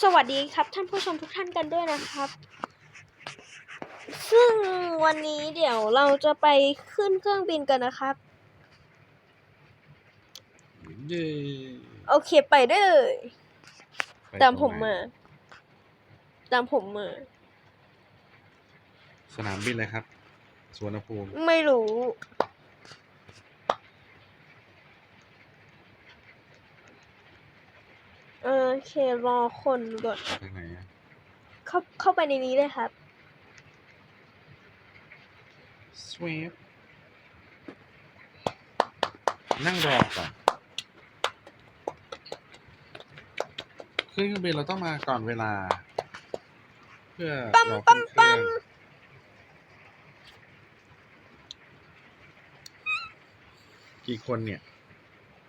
สวัสดีครับท่านผู้ชมทุกท่านกันด้วยนะครับ ซึ่งวันนี้เดี๋ยวเราจะไปขึ้นเครื่องบินกันนะครับ เย่โอเคไปได้เลย ไปตามผมตรงไหนมา ตามผมมา สนามบินเลยครับสวนภูมิไม่รู้ โอเครอคนก่อนทางไหนอะเข้าเข้าไปในนี้เลยครับ สวีปนั่งรอก่อนขึ้นเครื่องบินเราต้องมาก่อนเวลา เพื่อปั๊มรอปั๊ขึ้มนเครื่องปั๊มกี่คนเนี่ย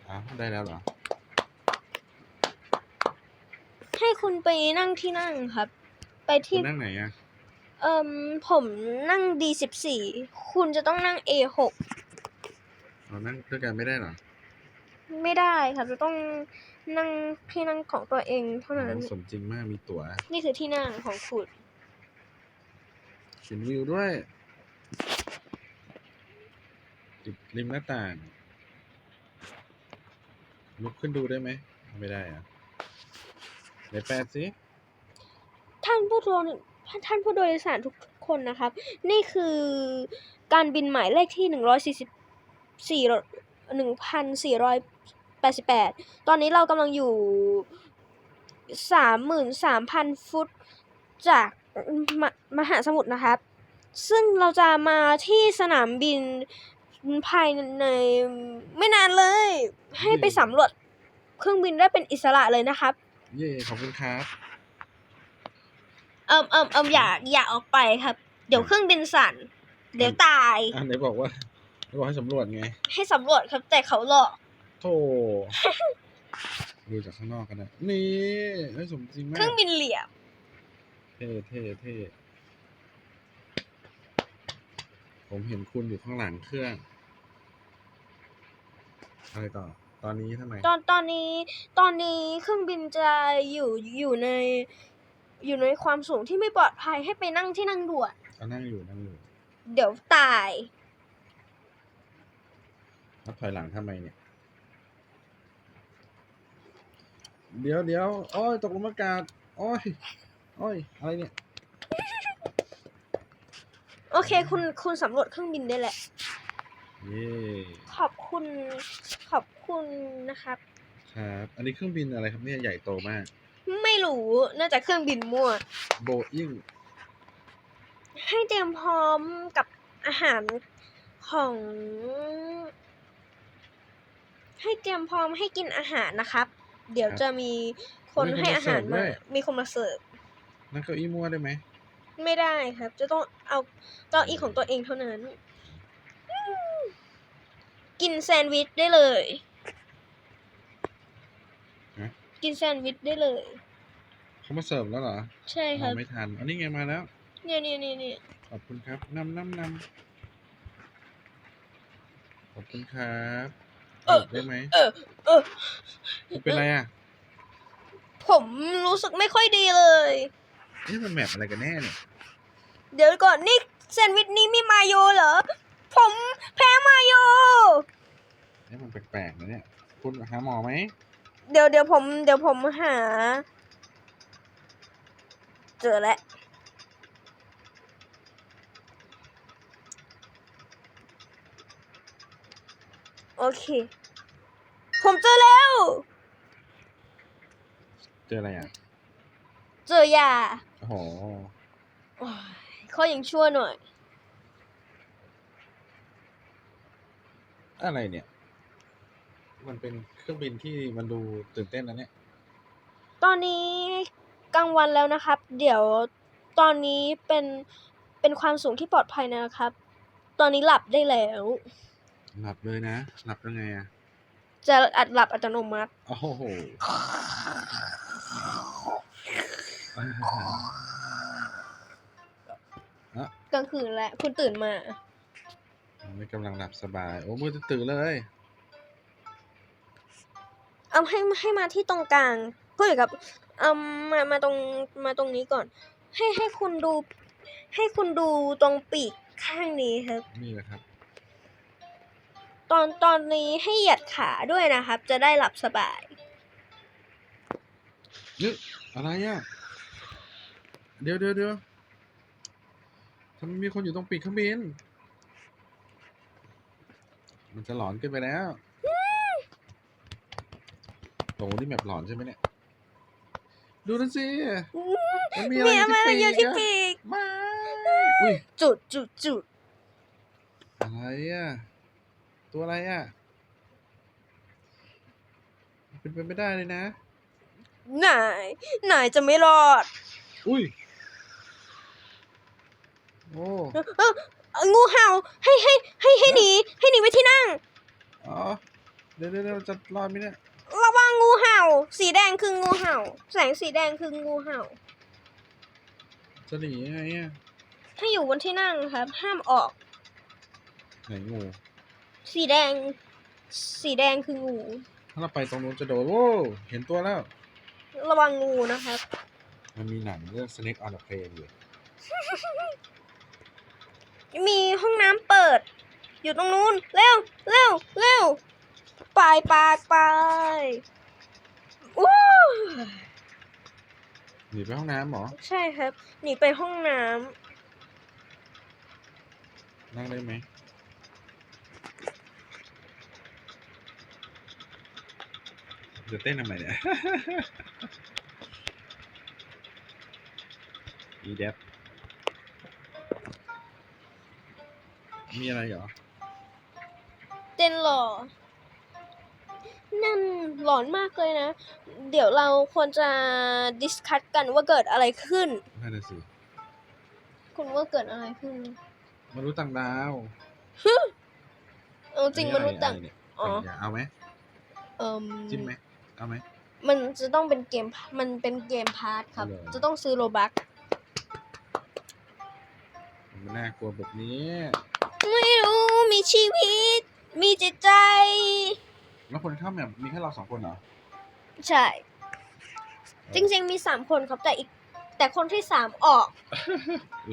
อ้าวได้แล้วเหรอ ให้ คุณไปนั่งที่นั่งครับ ไปคุที่ณนั่งไหนอะเอ่มผมนั่ง D14 คุณจะต้องนั่ง A6 เรานั่งด้วยกันไม่ได้เหรอไม่ได้ครับจะต้องนั่งที่นั่งของตัวเองเท่านั้น โอ้สมจริงมากมีตั๋วนี่คือที่นั่งของคุณเห็นวิวด้วย ติดริมหน้าต่างลุกขึ้นดูได้ไหม ไม่ได้อะ ไหนแปดสิท่านผู้โดยท่านผู้โดยสารทุกคนนะครับ นี่คือการบินหมายเลขที่หนึ่งร้อยสี่สิบสี่หนึ่งพันสี่ร้อยแปดสิบแปดตอนนี้เรากำลังอยู่สามหมื่นสามพันฟุตจากมมหาสมุทรนะครับ ซึ่งเราจะมาที่สนามบินภายในไม่นานเลย ให้ไปสำรวจเครื่องบินได้เป็นอิสระเลยนะครับ เย่ขอบคุณครับเอิมเอิมเอิมอย่าอย่าออกไปครับ เดี๋ยวเครื่องบินสั่นเดี๋ยวตาย อ่าไหนบอกว่าไหนบอกให้สำรวจไง ให้สำรวจครับแต่เขาหลอก โธ่ ดูจากข้างนอกกันนะนี่เฮ้ยสมจริงมาเคกรื่องบินเหลี่ยมเท่เท่เท่ผมเห็นคุณอยู่ข้างหลังเครื่องอะไรต่อ ตอนนี้ทำไม ตอนตอนนี้ตอนนี้เครื่องบินจะอยู่อยู่ในอยู่ในความสูงที่ไม่ปลอดภัยให้ไปนั่งที่นั่งด่วน ก็นั่งอยู่นั่งอยู่เดี๋ยวตาย แล้วถอยหลังทำไมเนี่ย เดี๋ยวเดี๋ยวโอ้ยตกหลุมอากาศโอ้ยโอ้ยอะไรเนี่ย โอเค คุณคุณสำรวจเครื่องบินได้แหละ เย่ขอบคุณ ขอบคุณนะครับ ครับ อันนี้เครื่องบินอะไรครับเนี่ยใหญ่โตมาก ไม่รู้น่าจะเครื่องบินมั่ว โบอิงให้เตรียมพร้อมกับอาหารของ ให้เตรียมพร้อมให้กินอาหารนะครับ เดี๋ยวจะมีคนให้อาหารมา มีคนมาเสิร์ฟนั่งเก้าอี้มั่วได้ไหม ไม่ได้ครับ จะต้องเอาเก้าอี้ของตัวเองเท่านั้นอืม กินแซนด์วิชได้เลย ฮะ กินแซนด์วิชได้เลย เขามาเสิร์ฟแล้วเหรอใช่ครับอ๋อไม่ทัน อันนี้ไงมาแล้ว เนี่ยเนี่ยเนี่ยเนี่ยขอบคุณครับนำนำนำขอบคุณครับหยุดได้ไหมเออเออคุณเป็นไรอะผมรู้สึกไม่ค่อยดีเลย นี่มันแมปอะไรกันแน่เนี่ย เดี๋ยวก่อนนี่แซนด์วิชนี้มีมาโยเหรอ ผมแพ้มาโย นี่มันแปลกๆนะเนี่ย คุณหาหมอไหมเดี๋ยวเดี๋ยวผม เดี๋ยวผมหา เจอแล้วโอเค ผมเจอแล้ว เจออะไรอะ เจอยาโอ้โห โอ้ยข้อยังชั่วหน่อย อะไรเนี่ย มันเป็นเครื่องบินที่มันดูตื่นเต้นนะเนี่ย ตอนนี้กลางวันแล้วนะครับ เดี๋ยวตอนนี้เป็นเป็นความสูงที่ปลอดภัยนะครับ ตอนนี้หลับได้แล้ว หลับเลยนะ หลับยังไงอะจะอัดหลับอัตโนมัติ โอ้โห กลางคืนแล้วคุณตื่นมา ไม่กำลังหลับสบาย โอ้มือตื่นเลย เอาให้ให้มาที่ตรงกลางพูดกับเอามามาตรงมาตรงนี้ก่อน ให้ให้คุณดู ให้คุณดูตรงปีกข้างนี้ครับ นี่แหละครับ ตอนตอนนี้ให้เหยียดขาด้วยนะครับ จะได้หลับสบายนึกอะไรอะ เดี๋ยวเดี๋ยวเดี๋ยวทำไมมีคนอยู่ตรงปีกเครื่องบิน มันจะหลอนเกินไปแล้วโหนี่แบบหลอนใช่ไหมเนี่ย ดูนั่นสิ มันมีอะไรมีอะไรอยู่ที่อะปีกไม่อุ้ยจุดจุดจุดอะไรอะ ตัวอะไรอะ เป็นไปไม่ได้เลยนะไหนไหนจะไม่รอด อุ้ย โอ้ เอ้อเอ้องูเห่าให้ให้ให้ให้หนีให้หนีไปที่นั่ง อ๋อเดี๋ยวเดี๋ยวเดี๋ยวจะรอดไหมเนี่ยระวังงูเห่า สีแดงคืองูเห่า แสงสีแดงคืองูเห่า จะหนียังไงอะถ้าอยู่บนที่นั่งครับ ห้ามออก ไหนงูสีแดง สีแดงคืองู ถ้าเราไปตรงนู้นจะโดนโอ้เห็นตัวแล้ว ระวังงูนะครับ มันมีหนังเรื่อง Snake on a Plane อยู่ มีห้องน้ำเปิด อยู่ตรงนู้น เร็วเร็วเร็วไปไปไปอู้หนีไปห้องน้ำเหรอ ใช่ครับ หนีไปห้องน้นั่งได้ไหมจะเต้นทำไมเนี่ย อีเดฟ มีอะไรเหรอำเต้นหล่อ นั่นหลอนมากเลยนะ เดี๋ยวเราควรจะดิสคัตกันว่าเกิดอะไรขึ้น นั่นน่ะสิคุณว่าเกิดอะไรขึ้นมนุษย์ต่างดาวเอาจริงมนุษย์ต่างะไเนี่ยอ๋ออยากเอาไหมเอ่มจิ้มไหมเอาไหม มันจะต้องเป็นเกม มันเป็นเกมพาร์ทครับเหรอจะต้องซื้อโลบักมันน่ากลัวแบบนี้ ไม่รู้มีชีวิต มีจิตใจ แล้วคนเข้าแบบมีแค่เราสองคนเหรอ ใช่ จริงๆมีสามคนครับแต่อีก แต่คนที่สามออก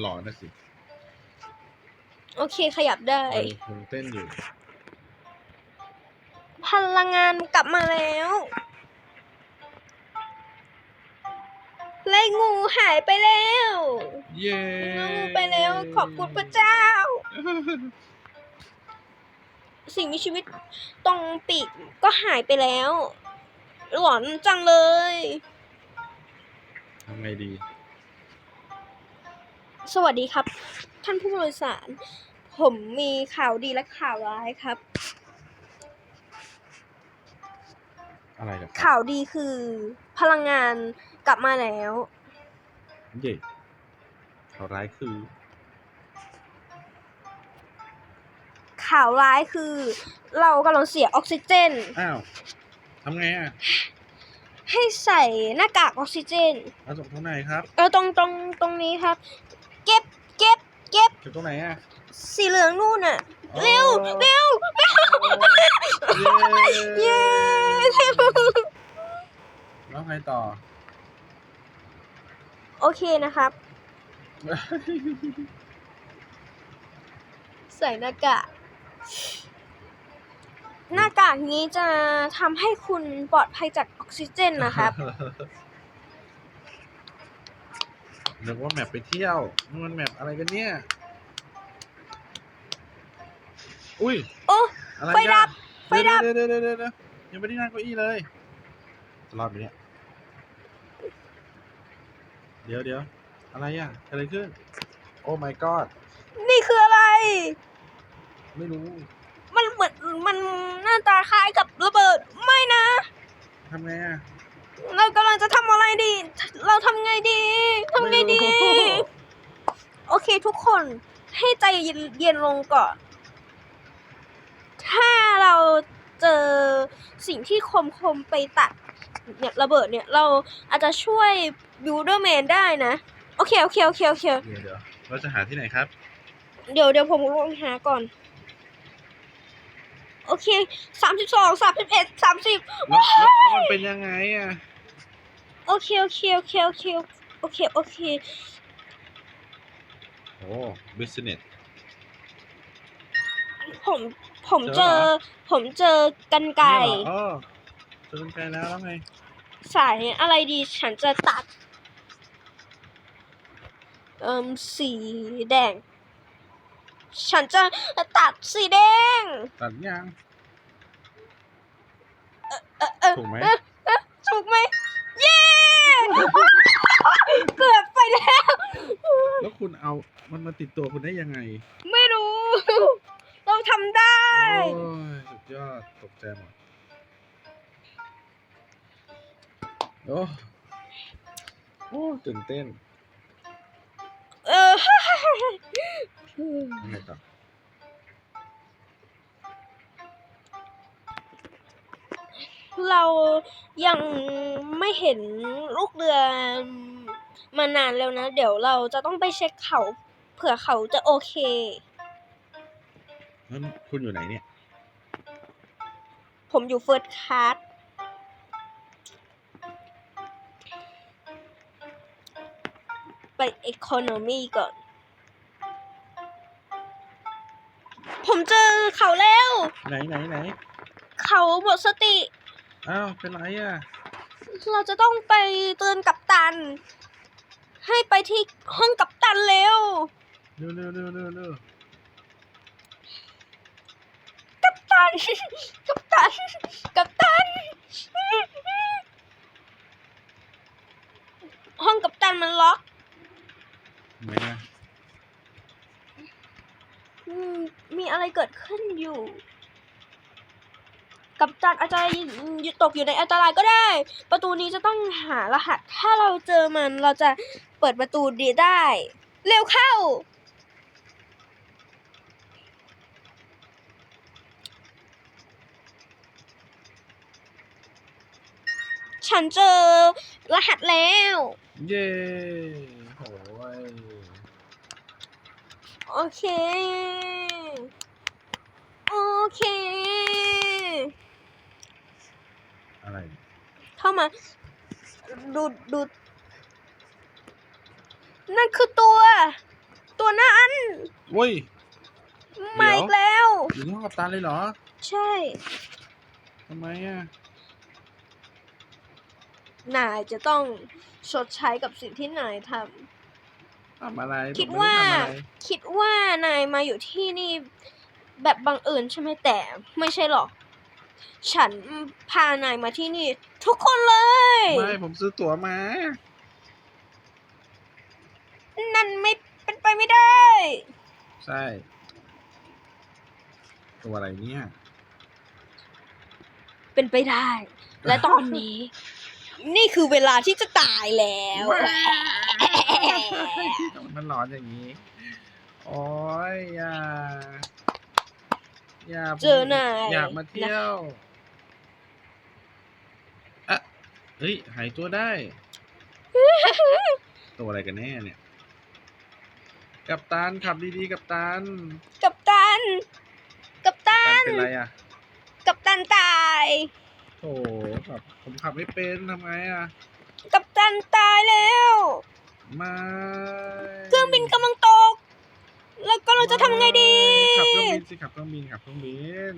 หล่อนะสิโอเคขยับได้ เออคงเต้นอยู่ พลังงานกลับมาแล้ว ไล่งูหายไปแล้วเย้งูไปแล้วขอบคุณพระเจ้า สิ่งมีชีวิตตรงปีกก็หายไปแล้วหลอนจังเลยทำไงดี สวัสดีครับ ท่านผู้โดยสาร ผมมีข่าวดีและข่าวร้ายครับ อะไรเหรอครับข่าวดีคือพลังงาน กลับมาแล้ว เย่ข่าวร้ายคือข่าวร้ายคือ เรากำลังเสียออกซิเจน อ้าวทำไงอะให้ใส่หน้ากากออกซิเจน เอาจากตรงไหนครับเออตรงตรงตรงนี้ครับ เก็บเก็บเก็บจากตรงไหนอะสีเหลืองนู่นน่ะเร็วอ๋อเร็วเร็วเย้เย้แล้วไงต่อ โอเคนะครับ ใส่หน้ากากหน้ากากนี้จะทำให้คุณปลอดภัยจากออกซิเจนนะครับ นึกว่าแมปไปเที่ยวนี่มันแมปอะไรกันเนี่ย อุ้ย โอ้ อะไรไฟดักันบไฟดับเดี๋ยวเดี๋ยวเดี๋ยวเดี๋ยวเดี๋ยวยังไม่ได้นั่งเก้าอี้เลยจะรอดไหมเนี่ย เดี๋ยวเดี๋ยวอะไรอะเกิดอะไรขึ้น โอ้ my god นี่คืออะไร ไม่รู้มันเหมือนมันหน้าตาคล้ายกับระเบิด ไม่นะ ทำไงอะเรากำลังจะทำอะไรดี เราทำไงดีทำไงดีไม่รู้โอเคทุกคนให้ใจเย็นลงก่อน ถ้าเราเจอสิ่งที่คมคมๆไปตัด เนี่ยระเบิดเนี่ยเราอาจจะช่วยบิวเดอร์แมนได้นะ โอเคโอเคโอเคโอเคเดี๋ยวเดี๋ยวเราจะหาที่ไหนครับ เดี๋ยวเดี๋ยวผมลองหาก่อน โอเคสามสิบสองสามสิบเอ็ดสามสิบแล้วแล้วแล้วมันเป็นยังไงอะ โอเคโอเคโอเคโอเคโอเคโอเคโอ้บิสเนสผมผมเจเจออเหรอผมเจอกันไกรอ๋อเจอกันไกลแล้วแล้วไงสายอะไรดีฉันจะตัด เอ่มสีแดง ฉันจะตัดสีแดง ตัดยัง เออเออถูกไหม เออเออถูกไหมเย้ เกือบไปแล้ว แล้วคุณเอามันมาติดตัวคุณได้ยังไงไม่รู้ เราทำได้ โอ้ยสุดยอดตกใจหมด โอ้โอ้ตื่นเต้นเออยังไงต่อเรายังไม่เห็นลูกเรือมานานแล้วนะ เดี๋ยวเราจะต้องไปเช็คเขาเผื่อเขาจะโอเคแล้วคุณอยู่ไหนเนี่ย ผมอยู่เฟิร์สคลาส ไปเอ c o น o มีก่อน ผมเจอเขาแล้ว ไหนไหนไหนเขาหมดสติ อ้าวเป็นไรอะ เราจะต้องไปเตือนกัปตัน ให้ไปที่ห้องกัปตันเร็ว เร็วเร็วเร็วเร็วเร็วกัปตัน กัปตัน กัปตัน ห้องกัปตันมันล็อก ไหนอะอืมมีอะไรเกิดขึ้นอยู่ กัปตันอาจจะอยู่ตกอยู่ในอันตรายก็ได้ ประตูนี้จะต้องหารหัส ถ้าเราเจอมันเราจะเปิดประตูดีได้ เร็วเข้า ฉันเจอรหัสแล้ว เย้โอ้ย โอเค โอเค อะไร เข้ามา ดูดูนั่นคือตัว ตัวนั้นเว้ย มาอีกแล้ว อยู่ที่ห้องกัปตันเลยเหรอ ใช่ทำไมอะนายจะต้องชดใช้กับสิ่งที่นายท ทำอะไรำคิดผมไม่ว่าไทำอะไรคิดว่านายมาอยู่ที่นี่แบบบังเอิญใช่ไหมแต่ ไม่ใช่หรอก ฉันพานายมาที่นี่ ทุกคนเลย ไม่ผมซื้อตั๋วมา นั่นไม่เป็นไปไม่ได้ ใช่ ตัวอะไรเนี่ย เป็นไปได้ และตอนนี้ นี่คือเวลาที่จะตายแล้ว มันร้อนอย่างนี้ โอ้ยอย่า อย่าเจอนายอยากมาเที่ยวอะเฮ้ย หายตัวได้ ตัวอะไรกันแน่เนี่ย กับตันขับดีๆ กับตัน กับตัน กับตัตันนเป็นไรอะกับตันตาย โถขับผมขับไม่เป็นทำไงอะ กับตันตายแล้วไม่เครื่องบินกำลังตก แล้วก็เราจะทำไงดี ขับเครื่องบินสิขับเครื่องบินขับเครื่องบิน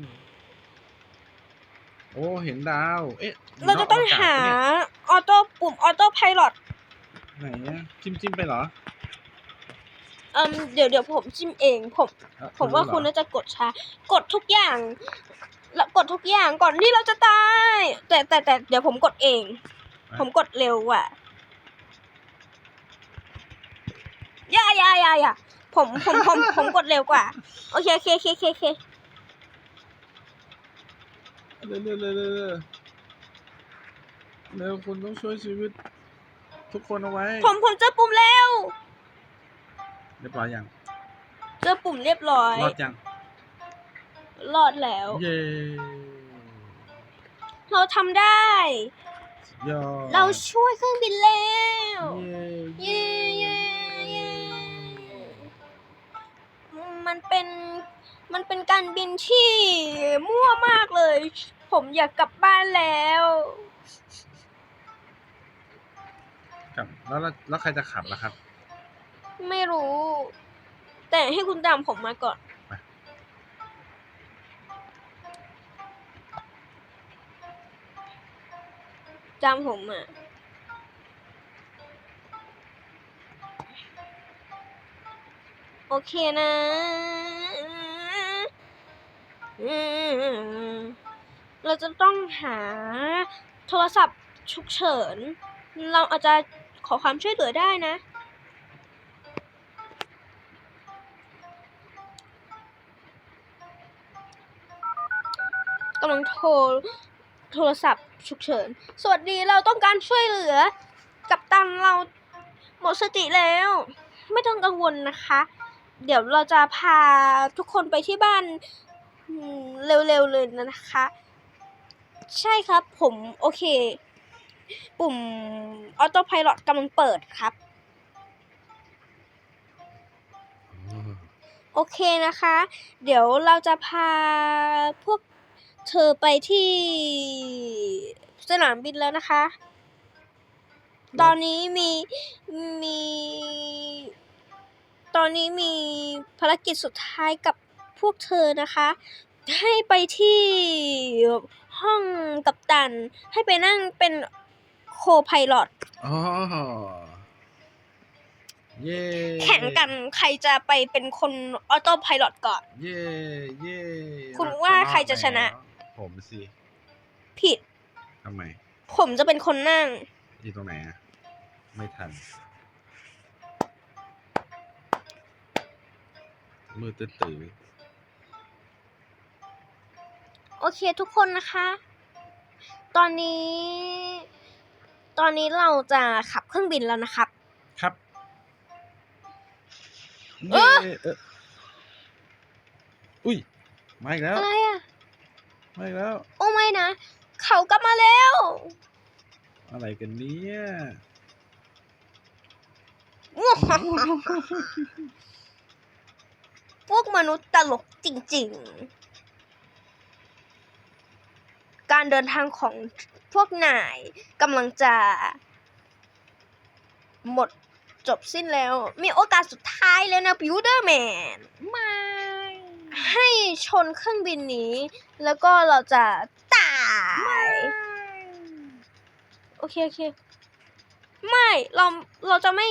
โอ้เห็นดาว เอ๊ะเราจะต้องนกกหาศปะเนี่ยออโต้ปุ่มออโต้ไพลอตไหนอะจิ้มจิ้มไปเหรอเอืมเดี๋ยวเดี๋ยวผมจิ้มเองผมอะผมว่ารู้เหรอคุณน่าจะกดช้ากดทุกอย่าง แล้วกดทุกอย่างก่อนที่เราจะตาย แต่แต่แต่เดี๋ยวผมกดเอง ผมกดเร็วกว่าอย่าอย่าอย่าอย่าผมผมผมผมกดเร็วกว่า โอเคโอเคโอเคโอเคโอเคเร็วเร็วเร็วเร็วเร็วเร็วคุณต้องช่วยชีวิต ทุกคนเอาไว้ ผมผมเจอปุ่มแล้ว เรียบร้อยยัง เจอปุ่มเรียบร้อย รอดยัง รอดแล้ว เย้เราทำได้ สุดยอดเราช่วยเครื่องบินแล้ว เย้เย้เย้เย้มันเป็นมันเป็นการบินที่มั่วมากเลย ผมอยากกลับบ้านแล้วกับแล้วแล้วแล้วใครจะขับล่ะครับ ไม่รู้ แต่ให้คุณตามผมมาก่อน จำผมมาโอเคนะเราจะต้องหาโทรศัพท์ฉุกเฉิน เราอาจจะขอความช่วยเหลือได้นะ กำลังโทร โทรศัพท์ฉุกเฉิน สวัสดีเราต้องการช่วยเหลือ กับตันเราหมดสติแล้ว ไม่ต้องกังวลนะคะ เดี๋ยวเราจะพาทุกคนไปที่บ้านอืมเร็วๆเลยนะคะ ใช่ครับผมโอเค ปุ่มออโต้พ l o t กำลังเปิดครับอ๋อโอเคนะคะ เดี๋ยวเราจะพาพวก เธอไปที่สนามบินแล้วนะคะ ตอนนี้มีมี ตอนนี้มีภารกิจสุดท้ายกับพวกเธอนะคะ ให้ไปที่ห้องกัปตัน ให้ไปนั่งเป็นโคไพลอตอ๋อเย่แข่งกันใครจะไปเป็นคนออโต้ไพลอตก่อน เย่เย่คุณว่าใครจะชนะแล้ว ผมสิผิด ทำไม ผมจะเป็นคนนั่ง อยู่ตรงไหนอะไม่ทัน มือตื้อตื้อโอเคทุกคนนะคะ ตอนนี้ ตอนนี้เราจะขับเครื่องบินแล้วนะครับ ครับเอเย่อเอออุ้ย มาอีกแล้ว อะไรอะ มาอีกแล้ว โอ้ไม่นะ เขากลับมาแล้ว อะไรกันเนี่ยพวกมนุษย์ตลกจริง ๆ การเดินทางของพวกนายกำลังจะ หมดจบสิ้นแล้ว มีโอกาสสุดท้ายแล้วนะบิวเดอร์แมนไม่ ให้ชนเครื่องบินนี้ แล้วก็เราจะตายโอเคโอเคไม่เราเราจะไม่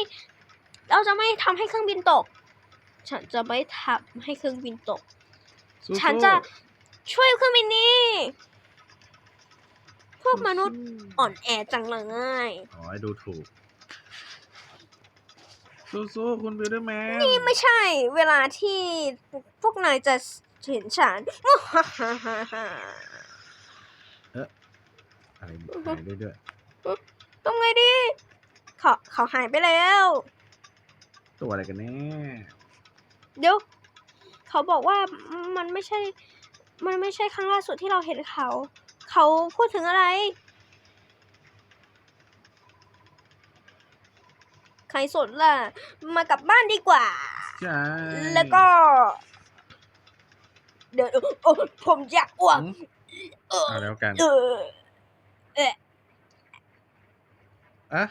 เราจะไม่ทำให้เครื่องบินตก ฉันจะไม่ทำให้เครื่องบินตกสู้ๆฉันจะช่วยเครื่องบินนี้พวกมนุษย์อ่อนแอจังเลยอ๋อให้ดูถูก สู้ๆคุณบิลเดอร์แมนนี่ไม่ใช่ เวลาที่พวกนายจะเห็นฉัน อะไรหายได้ด้วยต้องไงดี เขาเขาหายไปแล้ว ตัวอะไรกันแน่เดี๋ยว เขาบอกว่ามันไม่ใช่ มันไม่ใช่ครั้งล่าสุดที่เราเห็นเขา เขาพูดถึงอะไร ใครสนล่ะ มากลับบ้านดีกว่า ใช่แล้วก็ เดี๋ยวโอ้ผมอยากอ้วกอืมเออเอาแล้วกันเอออะ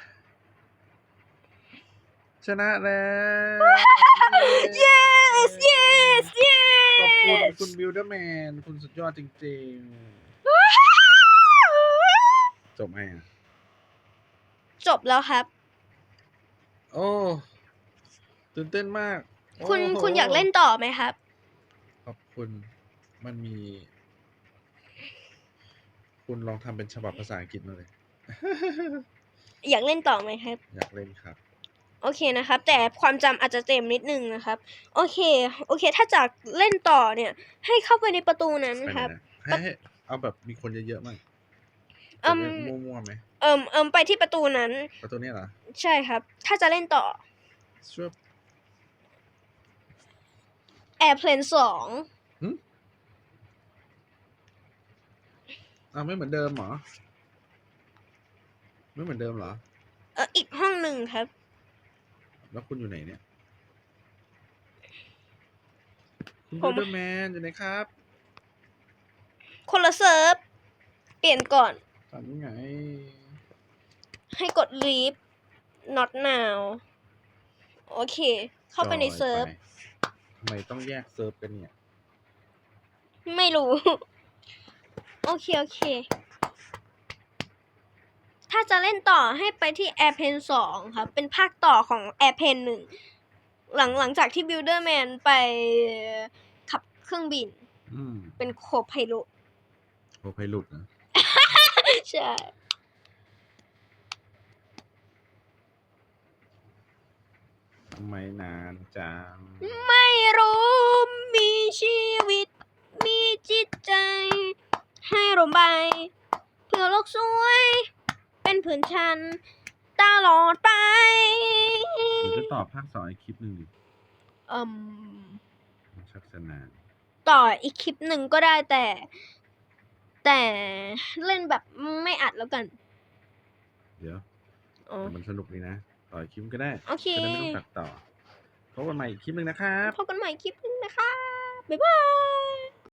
ชนะแล้ว yes yes ขอบคุณ yes คุณบิลเดอร์แมน คุณสุดยอดจริงๆ จบไหมอะจบแล้วครับ โอ้ตื่นเต้นมากคุณโอ้โหคุณอยากเล่นต่อไหมครับ ขอบคุณมันมี คุณลองทำเป็นฉบับภาษาอังกฤษมาเลย อยากเล่นต่อไหมครับ อยากเล่นครับ โอเคนะครับ แต่ความจำอาจจะเต็มนิดนึงนะครับ โอเค โอเค ถ้าจากเล่นต่อเนี่ย ให้เข้าไปในประตูนั้นไปไหนครับ นะให้ให้เอาแบบมีคนเยอะๆมั่ง อืจะมได้มั่วๆไหมเอิมเอิมไปที่ประตูนั้น ประตูเนี้ยเหรอใช่ครับ ถ้าจะเล่นต่อช่วย Airplane สองอ้าวไม่เหมือนเดิมเหรอ ไม่เหมือนเดิมเหรอ เอออีกห้องหนึ่งครับ แล้วคุณอยู่ไหนเนี่ย คุณผมบิลเดอร์แมนอยู่ไหนครับ คนละเซิร์ฟ เปลี่ยนก่อน ตอนนี้ไง ให้กด leave not now โอเค เข้าไปในจอยเซิร์ฟไปทำไมต้องแยกเซิร์ฟกันเนี่ย ไม่รู้ โอเค โอเค ถ้าจะเล่นต่อให้ไปที่ Airplane 2ครับ เป็นภาคต่อของ Airplane 1หลังหลังจากที่ Builderman ไปขับเครื่องบิน อืมเป็นโคไพโลตโอไพลุดนะ ใช่ทำไมนานจัง ไม่รู้มีชีวิต มีจิตใจ ให้รมใบเพื่อโลกสวย เป็นผืนชันตลอดไปหรือจะตอบภาคสองอีกคลิปหนึ่งดิอืมมันชักจะนาน ต่ออีกคลิปหนึ่งก็ได้แต่ แต่เล่นแบบไม่อัดแล้วกันเดี๋ยวอ๋อแต่มันสนุกดีนะ ต่ออีกคลิปก็ได้โอเค จะได้ไม่ต้องตัดต่อพบกันใหม่อีกคลิปหนึ่งนะครับ พบกันใหม่คลิปหนึงนะคะ บ๊ายบาย